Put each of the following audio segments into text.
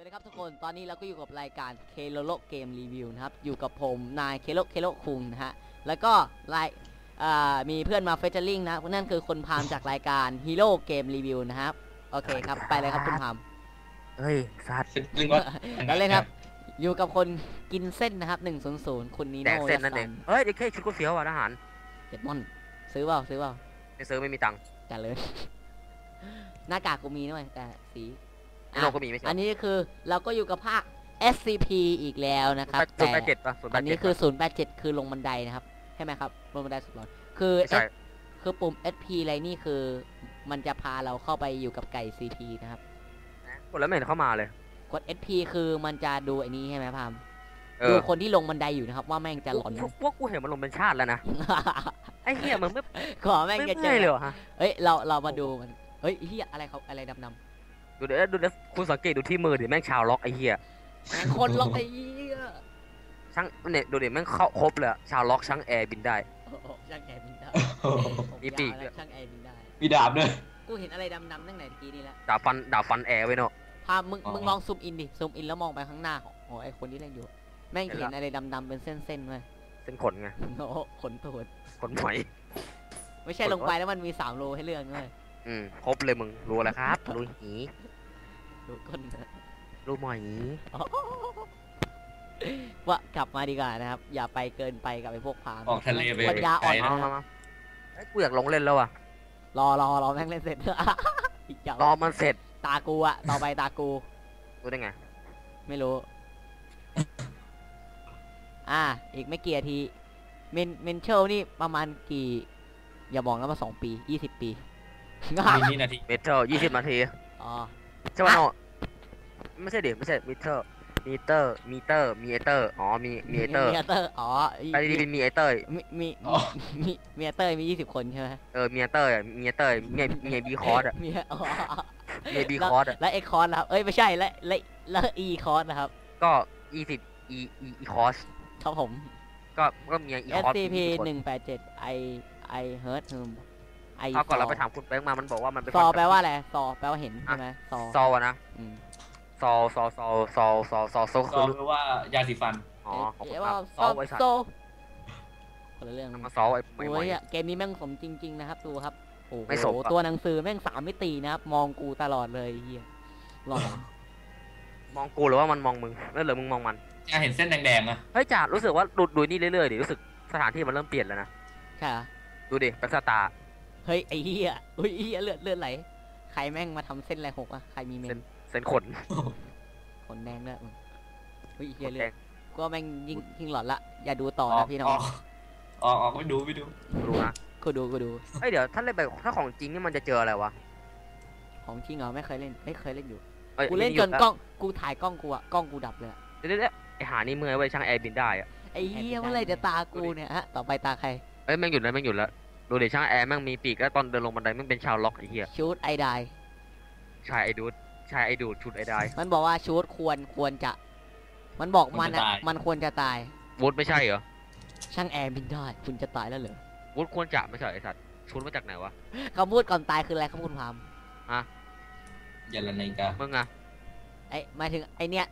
วัสดีครับทุกคนตอนนี้เราก็อยู่กับรายการเคโลโลเกมรีวิวนะครับ อยู่กับผมนายเคโลเคโลคุงนะฮะ แล้วก็รายอ่ามีเพื่อนมาเฟเจอริงนะนั่นคือคนพามจากรายการฮีโร่เกมรีวิวนะครับ โอเคครับ ไปเลยครับคุณพามเฮ้ยสัตว์ซึ่งว่าแล้วเลยครับ อยู่กับคนกินเส้นนะครับ100คุณนีแดโน่กเส้นนั่นเองเฮ้ยเด็กแค่ชุดกูเฟี้ยวอะทหารเจ็ดมอนซื้อเปล่าซื้อเปล่าไม่ซื้อไม่มีตังค์จัดเลยหน้ากากกูมีด้วยแต่สีไอ้ โนก็มีไม่ใช่อันนี้คือเราก็อยู่กับภาค SCP อีกแล้วนะครับศูนย์แปแต่ดเจ็ดป่ะศูนย์แปอัดนเจ็นี้ดคือ087คือลงบันไดนะครับใช่ไหมครับลงบันไดสุดหลอนคือใช่ S คือปุ่ม SP อะไรนี่คือมันจะพาเราเข้าไปอยู่กับไก่ CP นะครับกดแล้วไม่เห็นเข้ามาเลย กด SP คือมันจะดูไอ้นี้ใช่ไหมพามเอดูอคนที่ลงบันไดอยู่นะครับ ว่าแม่งจะหลอนพวกพวกกูเห็นมันลงเป็นชาติแล้วนะไอ้เหี้ยมันไม่ขอแม่งไม่จะเจเมื่อยอเลยเหรอฮะเฮ้ยเราเรามาดูมันเฮ้ยเฮียอะไรเขาอะไรดำดู เดี๋ยวดูเดี๋ยวคุณสังเกตดูที่มือดิแม่งชาวล็อกไอ้เหี้ยๆแม่งคนล็อกไอ้เหี้ยช่างเนี่ยดูดิแม่งเข้าครบเลยอะชาวล็อกช่างแอร์บินได้ โอ้โหช่างแอร์บินได้มีปีกผมด้วยยาวแล้วช่างแอร์บินได้ มีดาบด้วย กูเห็นอะไรดำๆตั้งแต่เมื่อกี้นี่แล้วดาบฟันดาบฟันแอร์ไว้เนาะ พามึงอ๋อ มึงลองซูมอินดิซูมอินแล้วมองไปข้างหน้าของของไอ้คนที่เล่นอยู่ แม่งเห็นเห็นละอะไรดำๆเป็นเส้นๆเว้ยเส้นขนไงโอ้โหขนตูดขนหอยไม่ใช่ขนลงไปแล้วมันมีสามรูให้เลือกด้วยอืมครบเลยมึงรู้แล้วครับรู้หี ดูก้นนะรู้หมอยหีว่ากลับมาดีกว่านะครับ อย่าไปเกินไปกับไอ้พวกพามออกทะเลไปปัญญาอ่อนไกลมานะคมารับมาไอ้ยกูอยากลงเล่นแล้วอะ รอรอรอแม่งเล่นเสร็จ อีกอย่างรอมันเสร็จตากูอะต่อไปตากู รู้ได้ไง ไม่รู้ อ่า อีกไม่กี่นาที เมนเมนเชลนี่ประมาณกี่ อย่าบอกนะว่าสองปียี่สิบปีมีนี่นาที เมทัลยี่สิบนาที อ๋อ ใช่ป่ะโน ไม่ใช่ดิไม่ใช่มิเตอร์มีเตอร์มีเตอร์มีเตอร์อ๋อมีมีเตอร์มีเตอร์อ๋อไปดีเป็นมีเตอร์มีมีอ๋อมีมีเตอร์มียี่สิบคนใช่ไหมเออมีเตอร์มีเตอร์มีมีบีคอร์สอะมีอ๋อมีบีคอร์สอะและเอคอนนะครับเอ้ยไม่ใช่และและและอีคอนนะครับ ก็ยี่สิบอีอีอีคอร์สครับผม ก็ก็มีอีคอร์ส SCP หนึ่งแปดเจ็ดไอไอเฮิร์ตฮึมไอเอาก่อนเราไปถามคุณแป้งมามันบอกว่ามันเป็นซอแปลว่าอะไรซอแปลว่าเห็นใช่ไหมซอซออะ นะอืมซอซอซอซอซอซอซอก็คือคือว่ายาสีฟันอ๋อขอบคุเอ๊ะณคว่ารับซซออไว้สัตโซว์คนละเรื่องนำมาซอไอ้ไม่โอ้ไม่ยอะเกมนี้แม่งสมจริง ๆ นะครับ ดูครับ โอ้โหไม่สมอะตัวหนังสือแม่งสามมิตินะครับ มองกูตลอดเลยเฮียหลอนมองกูหรือว่ามันมองมึงแล้วหรือมึงมองมันจะเห็นเส้นแดงๆอะเฮ้ยจ่ารู้สึกว่าดูดูนี่เรื่อยๆดิรู้สึกสถานที่มันเริ่มเปลี่ยนแล้วนะใช่เหรอดูดิแบ็กสตาร์ เฮ้ย ไอ้เฮียอุ้ยเฮียเลือดเลือดไหล ใครแม่งมาทำเส้นอะไรหกอะใครมีเมน เส้นขน ขนแดงด้วยมึงเฮ้ยเฮียขนเลืแดอดงกูว่าแม่งยิ่งยิ่งหลอนละ อย่าดูต่อออนะกพี่น้ออองกออกออกไม่ดูไม่ดูดูนะกูดูกูดูเฮ้ยเดี๋ยวถ้าเล่นแบบถ้าของจริงนี่มันจะเจออะไรวะ ของจริงเหรอไม่เคยเล่นไม่เคยเล่นอยู่อ้ยกูเล่นหจยุนดแล้วกล้องกูถ่ายกล้องกูอะกล้องกูดับเลยอะเดี๋ยวเดี๋ยวเดี๋ยวไอหานี่เมื่อยไว้ยช่างแอร์บินได้อะไอ้เฮียเมื่อไหรจะตากูเนี่ยฮะต่อไปตาใครเอ้ยแม่งหยุดแล้วแม่งหยุดแล้วดูดิช่างแอร์แม่งมีปีกแล้วตอนเดินลงบันไดแม่งเป็นชาวล็อกไอ้เหี้ยชูดไอไดชายไอดูด ชายไอดูดชุดไอได้มันบอกว่าชูดควรควรจะ มันบอกมันอะมันควรจะตายวูดไม่ใช่เหรอช่างแอร์บินได้คุณจะตายแล้วเหรอวูดควรจะไม่ใช่ไอสัตว์ชุดมาจากไหนวะ คำพูดก่อนตายคืออะไรครับคุณพามยาละไนกามึงอะไอ้หมายถึงไอเนี้ย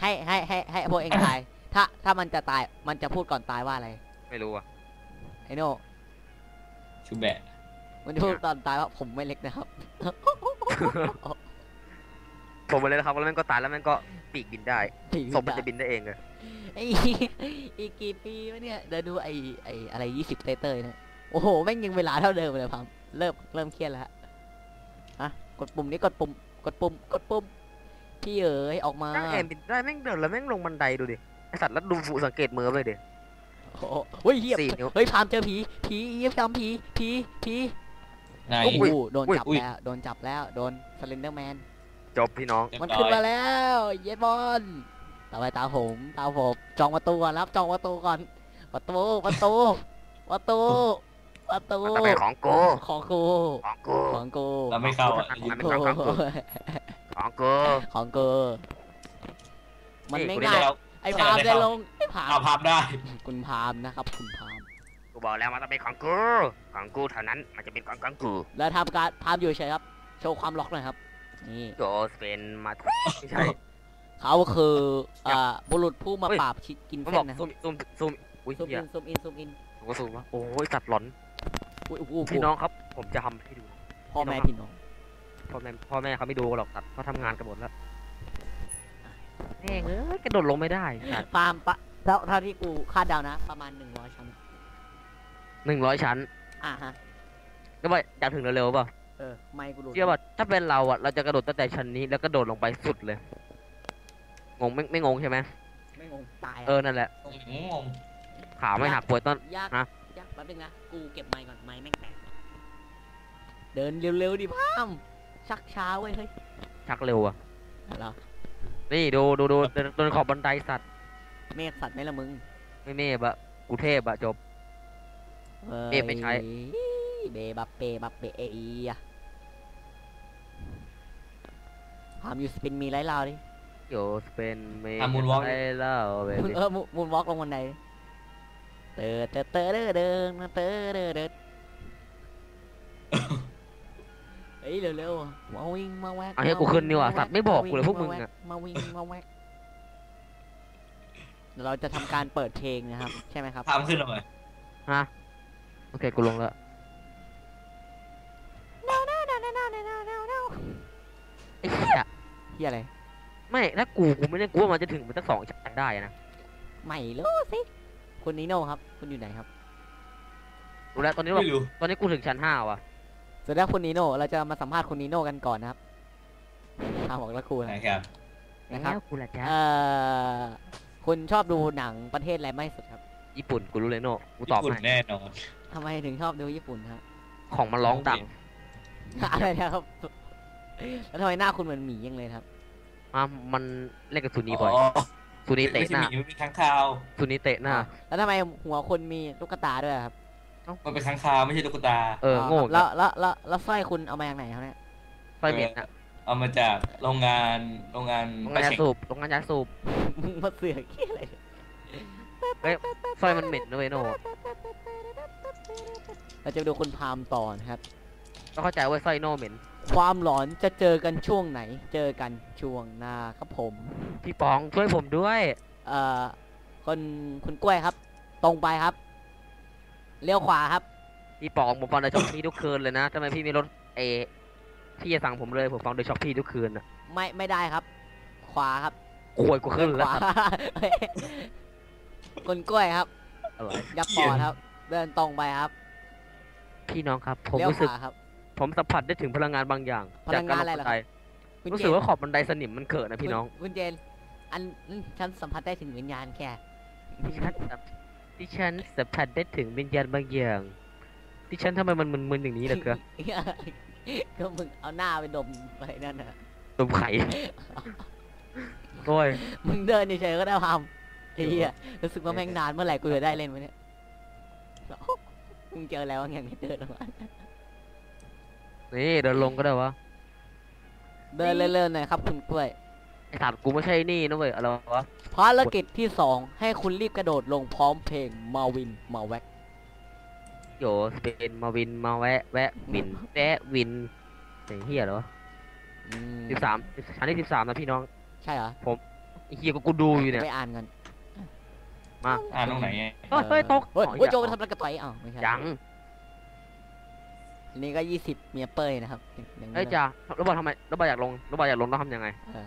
ให้ให้ให้ให้พวกเองตาย ถ้าถ้ามันจะตายมันจะพูดก่อนตายว่าอะไรไม่รู้อะไอโน่ชูแบะมันจะพูดตอนตายว่าผมไม่เล็กนะครับ ผมมาเลยนะครับแล้วแม่งก็ตายแล้วแม่งก็ปีกบินได้ผีศพมันจะบินได้เองเลยไอ้อีกกี่ปีวะเนี่ยเดี๋ยวดูไอไออะไรยี่สิบเตเตอร์นะโอ้โหแม่งยังเวลาเท่าเดิมเลยพามเริ่มเริ่มเครียดแล้วฮะอะกดปุ่มนี้กดปุ่มกดปุ่มกดปุ่มพี่เอ๋ยออกมาช่างแอร์บินได้แม่งเดินแล้วแม่งลงบันไดดูดิไอสัตว์แล้วดูฟูสังเกตมือไปดิโอ้โหเฮ้ยเฮียสี่นิ้วเฮ้ยพามเจอผีผีเฮียพามผีผีผีไหนโอ้โหโดนอุ้ยจับอุ้ยแล้วโดนจับแล้วโดนสเลนเดอร์แมน จบพี่น้องเรียบมันร้อยขึ้นมาแล้ว เย็ดบอลต่อไปตาผมตาผมจองประตูก่อนครับจองประตูก่อน ประตูประตูประตูประตูมันต้องเป็นของกูของกูของกูของกูเราไม่เข้าอะของยืนกูของกูของกูมันนี่ไม่กูไม่ง่ายใช่เราไอ้พามจะลงไอ้พามเอาภาพได้ คุณพามนะครับ คุณพามกูบอกแล้วมันต้องเป็นของกูของกูเท่านั้นมันจะเป็นของของกูแล้วทำการพามอยู่เฉยครับ โชว์ความล็อกหน่อยครับ นี่โจเป็นมาไม่ใช่เขาคือเอ่อบุรุษผู้มาเฮ้ยปราบชิดกินมันเส้บอกนนะคซูรับมซูมซูมอุ้ยซูมเฮีอิยนซูมอินซูมอินผมก็ซูมว่าโอ้ยสัตว์หลอนอุ้ยโอ้โหพี่น้องครับ ผมจะทำให้ดูพ่อแม่พี่น้องพ่อแม่พ่อแม่เขาไม่ดูหรอกสัตว์เขาทำงานกันหมดแล้วแม่งเอ้ยกระโดดลงไม่ได้สัตว์ปาล์มปะเท่าเท่าที่กูคาดเดานะ ประมาณหนึ่งร้อยชั้นหนึ่งร้อยชั้นอ่าฮะ ก็ว่าอยากถึงเร็วๆเปล่า เออไม่กูดูเชื่อว่าถ้าเป็นเราอะเราจะกระโดดตั้งแต่ชั้นนี้แล้วกระโดดลงไปสุดเลย งงไม่ไม่งงใช่ไหมไม่งงตายเออนั่นแหละงงขาไม่หักป่วยต้นยากฮะยากแป๊บนึงนะกูเก็บไม้ก่อนไม้แม่งแตกเดินเร็วๆดิพามชักช้าเว้ยเฮ้ยชักเร็วอะเหรอนี่ดูดูดูเดินเดินขอบบันไดสัตว์เมฆสัตว์ไหมล่ะมึงไม่เมบอะกูเทพอะจบเมฆไม่ใช้เบบับเปบับเปเอีย พามอยู่สปินมีไรลาวดิโยสเป็นเมทำมูนวอล์กไอ้เล่าเบมึงบี้เออมูมูนวอล์กลงบันไดเตอเตอเตอเด้อเดินเตอเด้อเดินเฮ้ยเร็วๆมาวิ่งมาแวกเอาให้กูขึ้นนี่ว่ะมาแวสัตว์ไม่บอกกูเลยพวกมึงาแอะ มาวิ่งมาแวกเดี๋ยวเราจะทำการเปิดเพลงนะครับ ใช่ไหมครับภาพขึ้นหน่อยฮะโอเคกูลงแล้วไอ้เหี้ย เฮียอะไร ไม่ถ้ากูกูไม่ได้กูว่ามันจะถึงมันตั้งสองชั้นได้นะไม่รู้สิคุณนิโน่ครับคุณอยู่ไหนครับรู้แล้วตอนนี้บอกไม่รู้ ตอนนี้กูถึงชั้นห้าว่ะสวัสดีครับคุณนิโน่เราจะมาสัมภาษณ์คุณนิโน่กันก่อนนะครับทางบอกละครูไหนนะครับนะครับ แล้วกูละจ้าเอ่อคุณชอบดูหนังประเทศอะไรมากที่สุดครับญี่ปุ่นกูรู้เลยโน่กูญี่ตอบปุ่นให้แน่นอน ทำไมถึงชอบดูญี่ปุ่นครับของมันร้องดัง อะไรนะครับ แล้วทำไมหน้าคุณเหมือนหมียังเลยครับ อะมันเล่นกับซูนีบ่อยอ๋อซูนีเตะไม่หใช่น้าหมีมันเป็นค้างคาวซูนีเตะหน้า แล้วทำไมหัวคนมีลูกตาด้วยครับ มันเป็นค้างคาวไม่ใช่ตุ๊กตา เออโง่ครับแล้วแล้วแล้วแล้วสร้อยคุณเอามาจากไหนครับเนี่ยไฟเหม็นอะเอามาจากโรงงานโรงงานโรงป้างานยาเช็คสูบโรงงานยาสูบมึงมาเสือกขี้อะไรเนี่ยไฟมันเหม็นนะเวยโน่เราจะไปดูคุณพามต่อนะครับก็เข้าใจว่าไฟโน่เหม็น ความหลอนจะเจอกันช่วงไหน เจอกันช่วงหน้าครับผม พี่ปองช่วยผมด้วย เอ่อคนคุณกล้วยครับ ตรงไปครับ เลี้ยวขวาครับ พี่ปองผมฟังโดยช็อปพี่ทุกคืนเลยนะทำไมพี่ไม่ลดเอพี่จะสั่งผมเลยผมฟังโดยช็อปพี่ทุกคืนอะไม่ไม่ได้ครับ ขวาครับโวยกูขึ้นขแล้ววาคุณกล้วยครับอะไรยับปอดครับ เดินตรงไปครับพี่น้องครับ ผมเลี้ยวรู้ขสึกวาครับ ผมสัมผัสได้ถึงพลังงานบางอย่างพลัจากงการงานลอะไรงเหรบัอนคไดรับ คุณรู้เจสึกนว่าขอบบันไดสนิมมันเขินนะพี่น้องคุณคุณเจน อันฉันสัมผัสได้ถึงวิญญาณแค่ที่ฉันที่ฉันสัมผัสได้ถึงวิญญาณบางอย่างที่ฉันทำไมมันมึนๆอย่างนี้ล่ะครับก็มึงเอาหน้าไปดมไปนั่นน่ะ ตมไข่โอ้ย มึงเดินเฉยๆก็ได้พามไอ้เหี้ยรู้สึกว่าแม่งนานเมื่อไหร่กูจะได้เล่นวะเนี่ย มึงเจอแล้วอย่างนี้เดินออกมา นี่เดินลงก็ได้วะเดินเรื่อยๆหน่อยครับคุณกล้วย ไอ้สัตว์กูไม่ใช่นี่นะเว้ยอะไรวะภารกิจที่สองให้คุณรีบกระโดดลงพร้อมเพลงมาวินมาแว็กโยสเปนมาวินมาแวะ แวะวินแวะวินไอ้เฮียเหรอวะอืมสิบสามชั้นที่สิบสามนะพี่น้องใช่เหรอ ไอ้เฮียก็กูดูอยู่เนี่ย ไปอ่านกันมาอ่านตรงไหนไงเฮ้ยเฮ้ยตกเฮ้ยอ๋อเฮ้ยอย่าโจไปทำอะไรกับต่อยอ้าวไม่ใช่ยัง อันนี้ก็ยี่สิบเมียเป้ยนะครับยังเฮ้ยจ้าแล้วบอกทำไมแล้วบอกอยากลงแล้วบอกอยากลงต้องทำยังไงเออ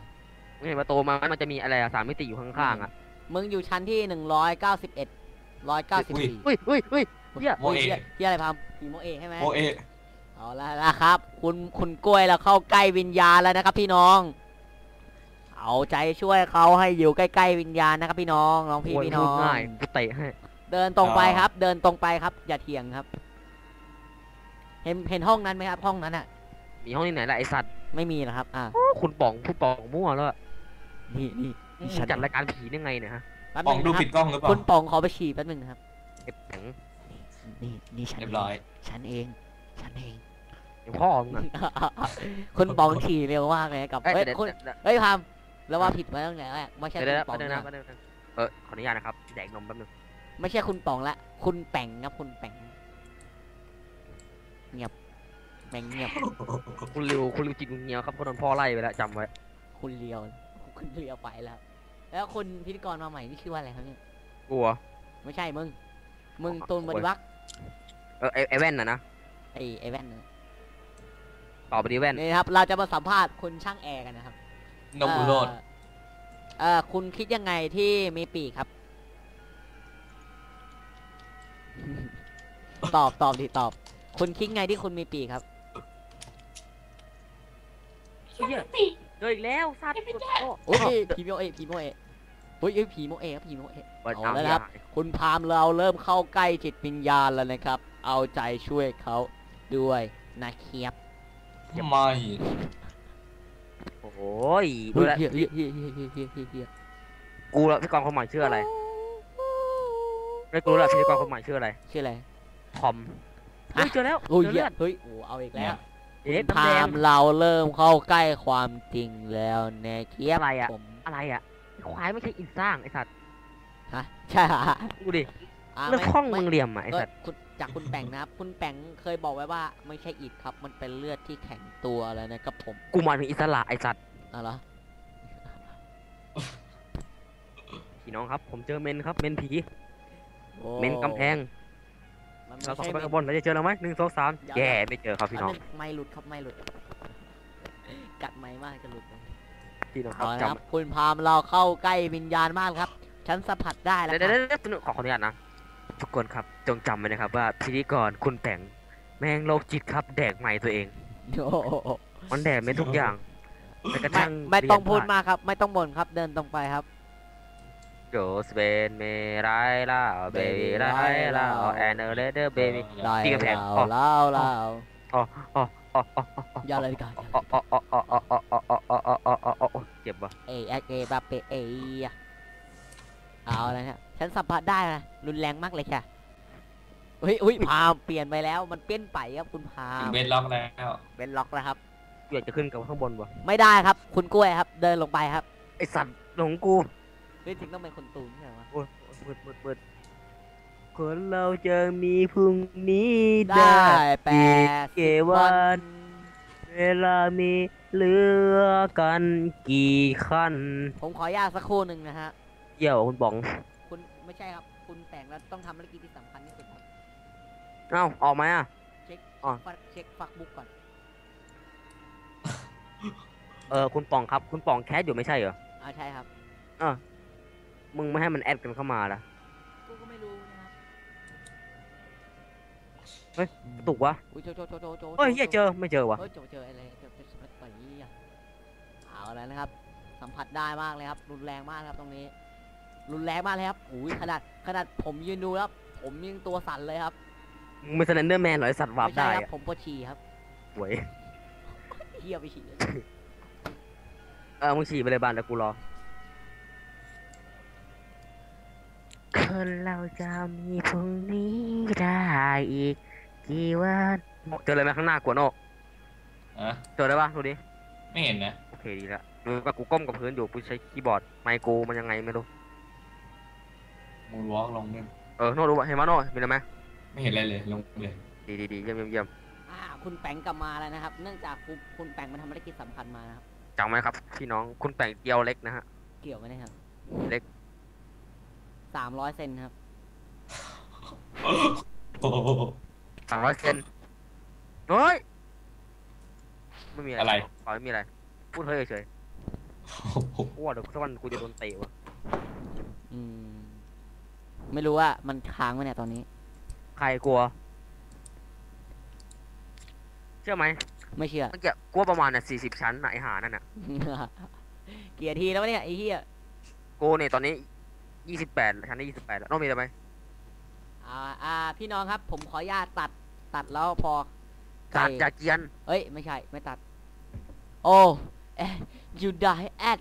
ไม่เห็นประตูมามันจะมีอะไรอะสามมิติอยู่ข้างๆอะมึงอยู่ชั้นที่หนึ่งร้อยเก้าสิบเอ็ดร้อยเก้าสิบสี่เฮ้ยเฮ้ยเฮ้ยเหี้ยโมเอะเฮียอะไรพามผีโมเอะใช่ไหมโมเอะเอาละนะครับ คุณคุณกล้วยเราเข้าใกล้วิญญาณแล้วนะครับ พี่น้อง เอาใจช่วยเขาให้อยู่ใกล้ๆวิญญาณนะครับ พี่น้องน้องพี่โอ้ยพี่น้พูอดงง่ายกูเตะให้เดินตรงไปอ๋อครับ เดินตรงไปครับ อย่าเถียงครับ เห็นเห็นห้องนั้นไหมครับ ห้องนั้นอะ มีห้องที่ไหนล่ะไอสัตว์ไม่มีหรอกครับ อ่าโอ้คุณป๋องคุณป๋องมั่วแล้วอะนี่นี่มึนี่งฉันจัดรายการผีได้ไงเนี่ยฮะแป๊บปนึองงดูนะคผิรับดกล้องหรือเปล่าคุณปองขอไปฉี่แป๊บนึงนะครับไอ้ป๋องนี่นี่ฉันเรียบร้อยฉันเอง ฉันเองไอ้พ่อมึงอะคุณปองฉี่เร็วมากเลยกับเอ้ยเอ้ยเดี๋ยวคุณเดี๋ยวเฮ้ยพามแล้วว่าผิดมาตั้งแต่แรกไม่ใช่เดี๋ยวคุณเดี๋ยวปองเดี๋ยวนะนะแป๊บนึงนะเออขออนุญาตนะครับแดกนมแป๊บนึงไม่ใช่คุณปองละ คุณแป่งครับคุณแป่ง เงียบ แม่งเงียบ คุณริวคุณริวจิตมึงเงียวครับเพราะโดนพ่อไล่ไปแล้วจำไว้ คุณเลียว คุณเลียวไปแล้ว แล้วคุณพิธีกรมาใหม่นี่ชื่อว่าอะไรครับเนี่ย กลัว ไม่ใช่มึง มึงอ๋อตูนบริวักเออไอไอแว่นน่ะนะ ไอ้ไอ้แว่นนะต่อไปดีแว่น นี่นะครับ เราจะมาสัมภาษณ์คุณช่างแอร์กันนะครับนบุโรดเอ่อเอ่อคุณคิดยังไงที่มีปีกครับ ตอบตอบดิตอบ คุณคิดไงที่คุณมีปีกครับเหี้ยเจออีกแล้วสัตว์โอ้โอ้ยผีโมเอะผีโมเอะเฮ้ยเอ้ยผีโมเอะครับผีโมเอะเปิดเอาเอาแล้วแล้นะวครับ คุณพามเราเริ่มเข้าใกล้จิตวิญญาณแล้วนะครับ เอาใจช่วยเขาด้วยนะเคียบไม่โอ้ยดูแลวเฮียเฮียเฮียเฮียเฮียเฮียเฮียเฮียกูแล้วพี่กรณ์คนใหม่ชื่ออะไรไม่กูรู้แล้วพี่กรณ์คนใหม่ชื่ออะไร ชื่ออะไรทอม เฮ้ยเจอแล้วโอ้ยเจอเฮียเลือดเฮ้ยโอ้เอาอีกแล้ว เอ๊ะพาน้ำแดง มเราเริ่มเข้าใกล้ความจริงแล้วนะเคียบอะไรอะ ผมอะไรอะไอ้ควายไม่ใช่อินสร้างไอสัตว์ฮะใช่ฮะดูดิอ่าเลือกไม่ข้องไม่มึงเหลี่ยมอะไอก็สัตว์คุณจากคุณแป่งนะครับ คุณแป่งเคยบอกไว้ว่าไม่ใช่อิฐครับ มันเป็นเลือดที่แข็งตัวแล้วนะครับผมกูหมายถึงอิสระไอสัตว์เอะไรอพี่น้องครับ ผมเจอเมนครับ เมนผี โอ้เมนกำแพง มันเราไม่ต้องใช่ไปเมข้านงบนเราจะเจอเราไหมหนึ่งสองสามเดี๋ยวแย่ไม่เจอครับพี่น้องอันไม่หลุดครับไม่หลุด กัดไม่มากจะหลุดเลยพี่น้องครับเอาละจครับคุณพามเราเข้าใกล้วิญญาณมากครับ ฉันสัมผัสได้ำแล้วเดี๋ยวคเดี๋รัยวบเดี๋ยวขอขออนุญาตนะทุกคนครับจงจำไว้นะครับว่าพิธีกรคุณแป่งแม่งโรคจิตครับ แดกใหม่ตัวเอง โอ้โหมันแดกไม่ทุกอย่างแม้กระไม่ทั่งไม่ต้องเรียนพูดผ่านมากครับ ไม่ต้องบ่นครับเดินตรงไปครับ โจสเปนเมไยล่าเบบีไรล่าแอนเนอร์เลเดอร์เบบีตีกระแพงอ๋เล่าเล่าอ๋ออ๋ออย่าเลยกันเจ็บปะเอ้เอเอบาเปเอ้เอาเลยฮะฉันสัมผัสได้นะรุนแรงมากเลยค่ะอุ้ยอุ้ยพามเปลี่ยนไปแล้วมันเปลี่ยนไปครับคุณพามเป็นล็อกแล้วเป็นล็อกแล้วครับเปลี่จะขึ้นกับข้างบนปะไม่ได้ครับ คุณกล้วยครับ เดินลงไปครับไอสัตว์หลงกู เฮ้ยถึงต้องเป็นคนตูนใช่ไหมวะโอ้ยมืดมืดมืดคนเราจะมีพรุ่งนี้ได้ได้แปดเกสิบวัวันนเวลามีเหลือกันกี่ขั้นผมขออนุญาตสักครู่หนึ่งนะฮะเยี่ยวคุณป๋อง คุณไม่ใช่ครับ คุณแต่งแล้วต้องทำภารกิจที่สำคัญที่สุดครับเอ้าออกไหมอะ เช็คอ๋อ ฟักเช็คฟักบุ๊กก่อน เออคุณป๋องครับ คุณป๋องแคสอยู่ไม่ใช่เหรออ่าใช่ครับ มึงไม่ให้มันแอดกันเข้ามาละกูก็ไม่รู้นะครับเฮ้ยกระตุกวะอุ้ยโจโจโจโจโจเฮ้ยเฮียเจอไม่เจอวะเฮ้ยเจอเจออะไรเจอเจอเจออะไรอะเอาแล้วนะครับ สัมผัสได้มากเลยครับ รุนแรงมากครับตรงนี้ รุนแรงมากเลยครับอุ้ยขนาดขนาดผมยืนดูแล้วผมยังตัวสั่นเลยครับมึงเป็นสแลนเดอร์แมนเหรอไอสัตว์วาร์ปไม่ใช่ได้ครับอะผมปวดฉี่ครับหวยเฮียไปฉี่เลย เออมึงฉี่ไปเลยบ้านแล้วกูรอ คนเราจะมีพรุ่งนี้ได้อีกกี่วันเจออะไรไหมข้างหน้ากวนโออะเจอได้ปะดูดิไม่เห็นนะโอเคดีละดูว่ากูก้มกับพื้นอยู่กูใช้คีย์บอร์ดไมค์กูมันยังไงไม่รู้มูนวอล์กลงด้วยเออโน่ดูวะเห็นมั้ยโน่มีอะไรไหมไม่เห็นอะไรเลยลงเลยดีดีดีเยี่ยมเยี่ยมเยี่ยมอ่าคุณแปงกลับมาแล้วนะครับ เนื่องจากคุณคุณแปงมาทำภารกิจสำคัญมานะครับจำไว้ครับพี่น้องคุณแต่งเกียวเล็กนะฮะเกี่ยวไหมเนะครับเล็ก สามร้อยเซนครับ โอ้โหสามร้อยเซนเฮ้ยไม่มีอะไรอะไร ขอไม่มีอะไร พูดเฮ้ยเฉยๆกูว่าเดี๋ยวสักวันกูจะโดนเตะวะอืม ไม่รู้ว่ามันค้างไหมเนี่ยตอนนี้ ใครกลัว เชื่อไหมไม่เชื่อ เมื่อกี้กลัวประมาณน่ะสี่สิบชั้นน่ะไอหานั่นน่ะ เกียร์ทีแล้ววะเนี่ยไอ้เหี้ย กูเนี่ยตอนนี้ ยี่สิบแปดชั้นที่ยี่สิบแปดแล้วโน้มีอะไรไหมอ่าอ่า พี่น้องครับ ผมขออนุญาตตัดตัดแล้วพอตัดไก่จากเกียน เอ้ย ไม่ใช่ ไม่ตัด โอ้เอ๊ะ you die at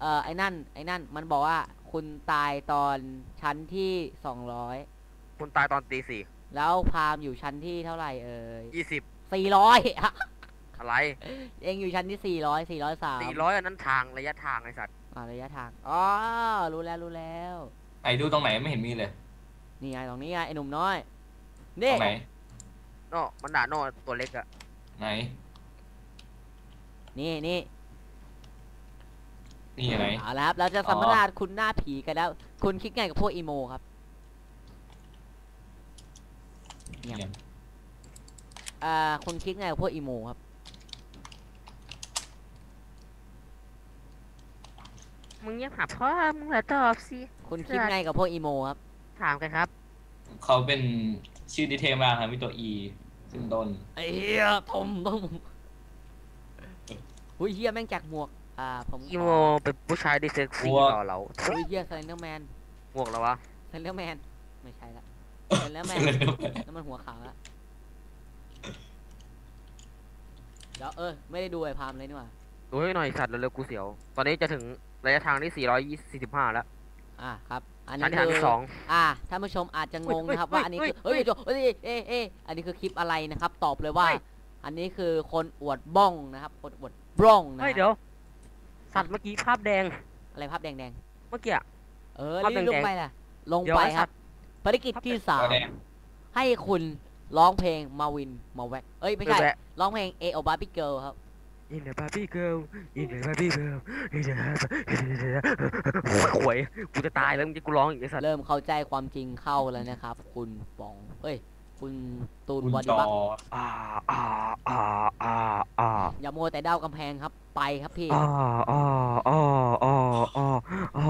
เอ่อไอ้นั่น ไอ้นั่น มันบอกว่าคุณตายตอนชั้นที่สองร้อยคุณตายตอนตีสี่แล้วพามอยู่ชั้นที่เท่าไหร่เอ่ยยี่สิบสี่ร้อย อะไรเองอยู่ชั้นที่สี่ร้อยสี่ร้อยสามสี่ร้อยอันนั้นทางระยะทางไอสัตว์ อ่าระยะทางอ๋อรู้แล้วรู้แล้วไหนดูตรงไหนไม่เห็นมีเลย นี่ไงตรงนี้ไงไอ้หนุ่มน้อยตนี่รงไหน โน่มันด่าโน่ตัวเล็กอะไหน นี่นี่นี่ไหน เอาละครับเราจะอ๋อสัมภาษณ์คุณหน้าผีกันแล้ว คุณคิดไงกับพวกอีโมครับเนี่ยเนี่ยอ่าคุณคิดไงกับพวกอีโมครับ มึงเงียบหาพ่อมึงเหรอตอบสิคุณคิดไงกับพวกอีโมครับ ถามกันครับ เขาเป็นชื่อดีเทลมากครับมีตัว E ซึ่งต้นไอ้เหี้ยผมต้องอุ้ยเหี้ยแม่งแจกหมวก อ่า ผมขอีโมเป็นผู้ชายที่เซ็กซี่วัวต่อเราอุ้ยเหี้ยสไลเดอร์แมนหมวกแล้ววะสไลเดอร์แมนไม่ใช่ละสไลเดอร์แมนนั่นมันหัวขาวละเดี๋ยวเออไม่ได้ดูไอ้พามเลยนี่หว่าดูให้หน่อยสัตว์เร็วๆกูเสียว ตอนนี้จะถึง ระยะทางที่ 445 แล้ว อ่าครับ อันชั้นี้นที่ทางคือที่สอง อ่าท่านผู้ชมอาจจะงงนะครับ เฮ้ยว่าอันนี้คือเฮ้เฮ้ยยเดี๋ยวเอ้ยเอ้ยเอ้ยอันนี้คือคลิปอะไรนะครับ ตอบเลยว่า เฮ้ย อันนี้คือคนอวดบ้องนะครับคนอวดบ้องนะเฮ้ยเดี๋ยว สัตว์เมื่อกี้ภาพแดง อะไรภาพแดงเมื่อกี้อะ ๆเออภาพรีบลงแดงๆไปล่ะ ลงเดี๋ยวไปไอ้คสัรับตว์ภารกิจที่สาตัวมแดงให้คุณร้องเพลงมาวินมาแวกเอ้ยไม่ใช่ แวะร้องเพลงเอโอบาร์บี้เกิลครับ In the Barbie girl In the Barbie girl In the Barbie หวยกูจะตายแล้วมึงจะกูร้องอีกไอ้สัตว์เริ่มเข้าใจความจริงเข้าแล้วนะครับ คุณปองเอ้ย คุณตูนคุณบอจดี้อบักอ่าอ่าอ่าอ่าอ่าอย่ามัวแต่เด้ากำแพงครับไปครับพี่อ่าอ่าอ่าอ่าอ่าอ่า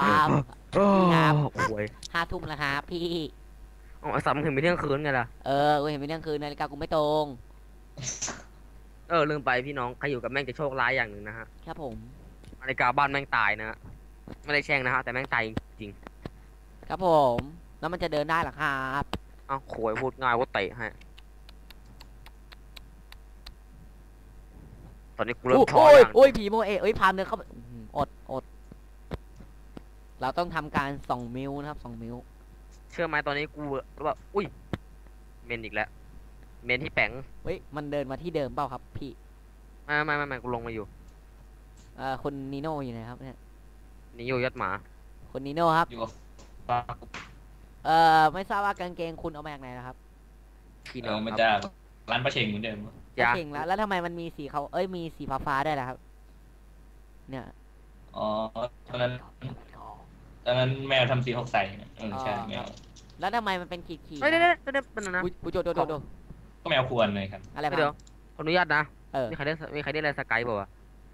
พามอ่าหวยห้าทุ่มแล้วครับพี่อ๋อไอ้สัตว์มึงถึงไปเที่ยงคืนไงล่ะเออกูเห็นเป็นเที่ยงคืนนาฬิกากูไม่ตรง เออลืมไปพี่น้องใครอยู่กับแม่งจะโชคร้ายอย่างหนึ่งนะฮะครับผมนาฬิกาบ้านแม่งตายนะฮะไม่ได้แช่งนะฮะแต่แม่งตายจริงครับผม แล้วมันจะเดินได้เหรอครับเอ้าโขวยพูดง่ายว่าเตะให้ตอนนี้กูเริ่มท้อโอ้ยอย่างโอ้ยผีโมเอะเอ้ยพามเดินเข้าไปอื้อหืออดอด เราต้องทำการส่องมิวนะครับส่องมิวเชื่อไหมตอนนี้กูแบบอุ้ยเมนอีกแล้ว เมนที่แปงเฮ้ยมันเดินมาที่เดิมเปล่าครับพี่ไม่ไม่ไม่ไม่กูลงมาอยู่เอ่อคุณนีโน่อยู่ไหนครับเนี่ยนี่อยู่ยัดหมาคุณนีโน่ครับ อยู่กับฟ้าเอ่อไม่ทราบว่ากางเกงคุณเอามาจากไหนนะครับพี่เอน้อองมันคจะรับร้านประเชงเหมือนเดิมยาเก่งแล้วแล้วทำไมมันมีสีเขาเอ้ยมีสีฟ้าฟ้าๆด้วยล่ะครับ เนี่ยอ๋อตอนนั้นตอนนั้นแมวทำสีหกใส่เนี่ยเออใช่อ๋อแมวแล้วทำไมมันเป็นขีดขีดเฮ้ยเดี๋ยวเดี๋ยวเดี๋ยวเป็นนะอุ้ยอุ้ยโดดโดดโดดโดด ก็แมวควรเลยครับ อะไรเดี๋ยวพังขออนุญาตนะเออ มีใครได้มีใครได้อะไรสกายเปล่าวะ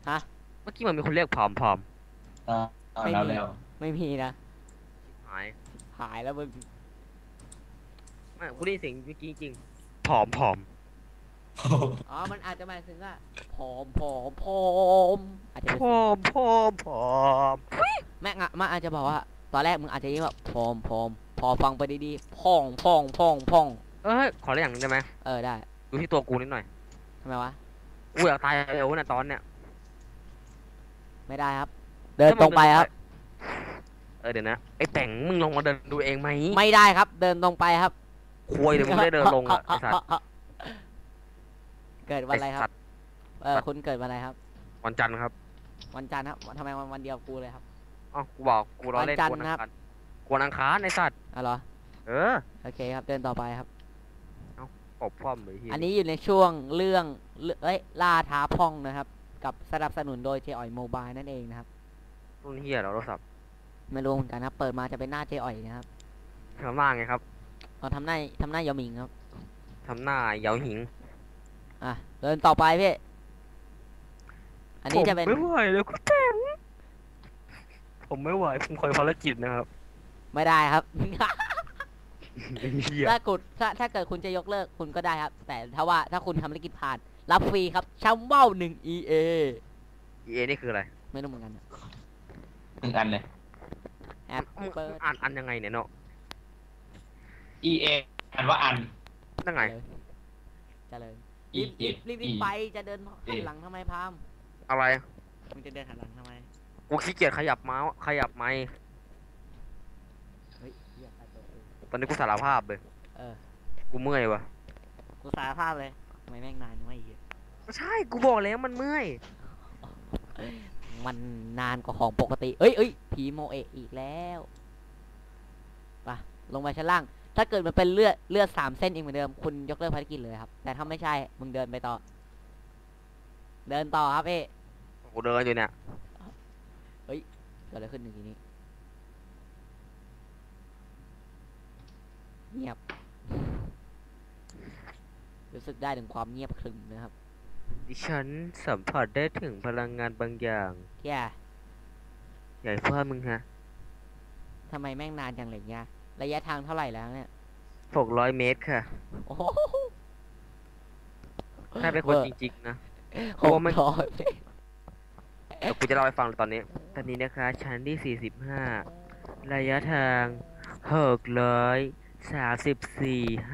ฮะ เมื่อกี้มันมีคนเรียกผอมผอมอ่าอ่าไม่แล้วมีแล้วไม่มีนะ หายหายแล้วมึงไม่กูได้ยินเสียงเมื่อกี้จริงผอมผอมอ๋อ มันอาจจะหมายถึงว่าผอมผอมผอมอาจจะเป็นผอมผอมผอมแม่งอะมันอาจจะบอกว่า ตอนแรกมึงอาจจะยิ่งแบบผอมผอมพอฟังไปดีๆพ่องพ่องพ่องพ่อง เอ้ยขอเรียกอย่างหนึงได้ไหมเออได้ดูที่ตัวกูนิดหน่อยทำไมวะ กูอยากตายเร็วนะตอนเนี้ยไม่ได้ครับ เดินตรงไปครับ เออเดี๋ยวนะไอ้แต่งมึงลงมาเดินดูเองไหมไม่ได้ครับ เดินตรงไปครับควยเดี๋ยวมึงได้เดินลงอะไอ้สัตว์เกิดวันอะไรครับ สัตว์เออคุณเกิดวันอะไรครับ วันจันทร์ครับวันจันทร์ครับวันทำไมวันวันเดียวกูเลยครับอ๋อกูบอกกูรอเล่นวันจันทร์กวนอังครับคารกวนอังคารไอ้สัตว์ อ๋อเหรอ เออ โอเคครับ เดินต่อไปครับ ปบพ่อมเลยที่อันนี้อยู่ในช่วงเรื่องเรื่องเอ้ยล่าท้าพ่องนะครับ กับสนับสนุนโดยเจอ่อยโมบายนั่นเองนะครับรุ่นเฮียเหราโทรศัพท์ไม่รู้เหมือนกันครับ เปิดมาจะเป็นหน้าเจอ่อยนะครับทำหน้าไงครับเราทำหน้าทำหน้ายาหมิงครับทำหน้าเหยาหิง อะเดินต่อไปพี่อันนี้จะเป็นผมไม่ไหวเลยคุณแต่งผมไม่ไหวผมคอยภารกิจนะครับ ไม่ได้ครับ เฮียถ้ากุดถ้าถ้าเกิดคุณจะยกเลิกคุณก็ได้ครับ แต่ถ้าว่าถ้าคุณทำธุรกิจผ่าน รับฟรีครับชัมเบ้าหนึ่ง EA เอนี่คืออะไรไม่รู้เหมือนกันหนึ่งอันเลย แอปมึงเปิดอ่านอันยังไงเนี่ยเนาะ E A อ่านว่าอัน นั่งไงเจริญ E รีบรีบรีบรีบ E ไปจะเดินหันหลังทำไมพามอะไร มึงจะเดินหันหลังทำไม กูขี้เกียจขยับเมาส์ขยับไม้เฮ้ยเหี้ยตาย ตัวเองตอนนี้กูสารภาพเลย เออ กูเมื่อยวะกูสารภาพเลยทำไมแม่งนานวะไอ้เหี้ยไม่ใช่ กูบอกแล้วมันเมื่อย มันนานกว่าของปกติ เอ้ยเอ้ยผีโมเอะอีกแล้วไปลงไปชั้นล่าง ถ้าเกิดมันเป็นเลือดเลือดสามเส้นเองเหมือนเดิม คุณยกเลิกภารกิจเลยครับ แต่ถ้าไม่ใช่ มึงเดินไปต่อ เดินต่อครับพี่กูเดินอยู่เนี่ย เกิดอะไรขึ้นหนึ่งทีนี้ เงียบ รู้สึกได้ถึงความเงียบขรึมนะครับ ดิฉันสัมผัสได้ถึงพลังงานบางอย่างแย่ใหญ่เพื่อมึงฮะทำไมแม่งนานจังเลยเนี่ยระยะทางเท่าไหร่แล้วเนี่ยหกร้อยเมตรค่ะ โอ้โหถ้าเป็นคนเวอร์จริงๆนะหกร้อยเดี๋ยวกูจะเล่าให้ฟังตอนนี้ ตอนนี้นะคะ ชั้นที่45ระยะทาง 600 34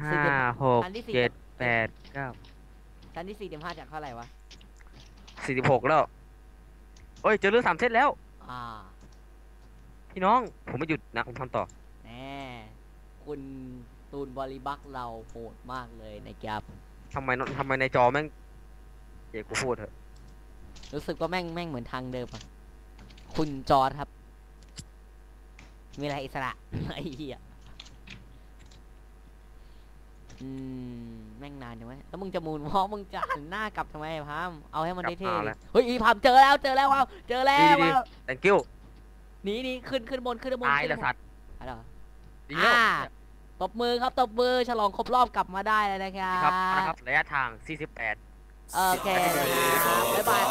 5 6 7 8 9ชั้นที่สี่สิบห้าจากเท่าไหร่วะ46แล้วเอ้ยเจอเรื่องสามเส้นแล้ว อ่า พี่น้องผมไม่หยุดนะผมทำต่อแน่คุณตูนบริบักเราโหดมากเลยนะครับทำไมทำไมในจอแม่งเดี๋ยวกูพูดเถอะ รู้สึกว่าแม่งแม่งเหมือนทางเดิมอะคุณจอร์ดครับ มีอะไรอิสระไอ้เหี้ย อืมแม่งนานจังวะแล้วมึงจะมูนวอล์กมึงจะหันหน้ากลับทำไมพามเอาให้มันกลับเท่มาๆแล้ดิวเฮ้ยอีพามเจอแล้วเจอแล้วว้าวเจอแล้วดีดีว้าว thank you หนีหนีขึ้นขึ้นบนขึ้นบนตายขึ้นละบนสัตว์อะไรวะ ดีแล้วอ่า ตบมือครับตบมือฉลองครบรอบกลับมาได้แล้วนะครัครับบนะครับระยะทาง 48โอเคนะครับบ๊ายบาย